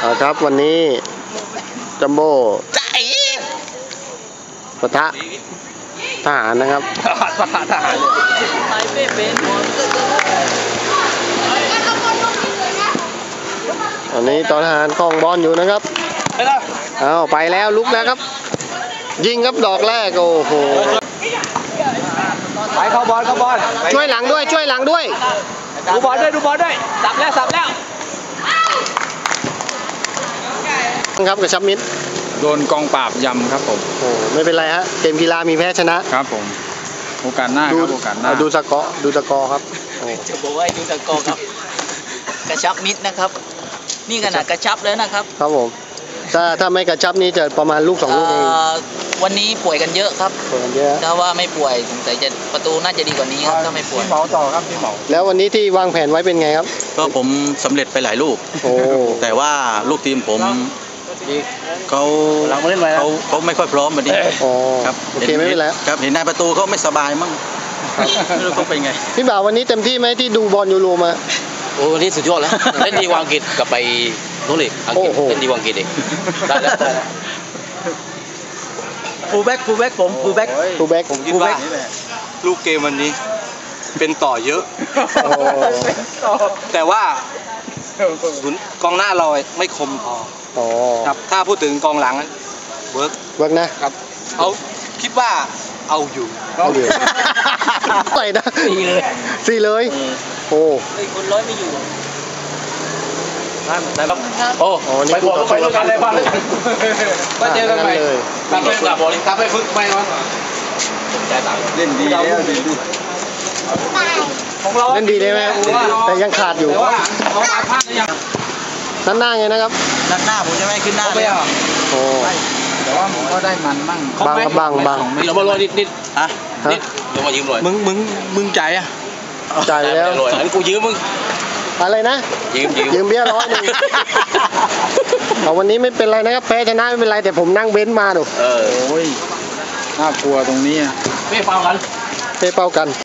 เอาครับวันนี้ จัมโบ้ปะทะทหารนะครับปะทะทหารไปไม่เป็นหมดตอนนี้ตอนทหารคล้องบอลอยู่นะครับไปแล้วเอาไปแล้วลุกแล้วครับ ยิงครับดอกแรกโอ้โหไปเข้าบอลเข้าบอลช่วยหลังด้วยช่วยหลังด้วย ดูบอลด้วยดูบอลด้วยสับแล้วสับแล้ว ครับกระชับมิตรโดนกองปราบยำครับผมโอ้ไม่เป็นไรฮะเกมกีฬามีแพ้ชนะครับผมโอกาสหน้าดูครับโอกาสหน้าดูสกอร์ดูสกอร์ครับโอ้จะบอกว่าให้ดูตะกอครับ กระชับมิดนะครับ นี่ขนาดกระชับแล้วนะครับ ครับผมถ้าถ้าไม่กระชับนี่จะประมาณลูกสองลูกเองเอ่อวันนี้ป่วยกันเยอะครับเปิดเยอะถ้าว่าไม่ป่วยสงสัยจะประตูน่าจะดีกว่านี้ครับถ้าไม่ป่วยพี่เหมาต่อครับพี่เหมาแล้ววันนี้ที่วางแผนไว้เป็นไงครับ ก็ผมสำเร็จไปหลายลูกโอ้แต่ว่าลูกทีมผม เขาหลังมาเล่นไปแล้วเขาเขาไม่ค่อยพร้อมวันนี้โอ้ครับโอเคไม่เป็นไรครับเห็นนายประตูเขาไม่สบายมั้งไม่รู้เขาเป็นไง พี่บ่าววันนี้เต็มที่ไหมที่ดูบอลยูโรมาโอ้วันนี้สุดยอดแล้วเล่นดีกว่าอังกฤษกลับไปนู้นอีกอังกฤษโอ้โหเล่นดีกว่าอังกฤษอีกได้แล้วได้แล้วฟูลแบ็กฟูลแบ็กผมฟูลแบ็กทูแบ็กผมคิดว่าลูกเกมวันนี้เป็นต่อเยอะโอ้แต่ว่า ศูนย์กองหน้าเราไม่คมพอโอ้ครับถ้าพูดถึงกองหลังเวิร์กเวิร์กนะครับเอาคิดว่าเอาอยู่เอาเดี๋ยวอะไรนะสี่เลยสี่เลยโอ้เฮ้ยคนร้อยไม่อยู่ได้ครับโอ้อ๋อนี่ไปบอลก็ไปด้วยกันเลยบ้างเลยก็เจอกันใหม่เลยกลับไปกลับบอลกลับไปฝึกใหม่มาเล่นดีแล้วดี ของเราเล่นดีได้ไหมแต่ยังขาดอยู่ แต่ว่าเขามาพลาดหรือยังนัดหน้าไงนะครับ ด้านหน้าผมจะไม่ขึ้นหน้าเขาเลไปยอะโอ้แต่ว่ามันก็ได้มันมั่งบังครับบังบังนี่เรามาลอยนิดนิดอะนิดลงมายืมลอยมึงมึงมึงใจอะจ่ายแล้วลอยอันนี้กูยืมมึงอะไรนะยืมยืมยืมเบี้ยร้อยหนึ่งเอาวันนี้ไม่เป็นไรนะครับแพ้ชนะไม่เป็นไรแต่ผมนั่งเบนซ์มาดูเออโอ้ยน่ากลัวตรงนี้อะไม่ฟาวกันเป้เป้ากัน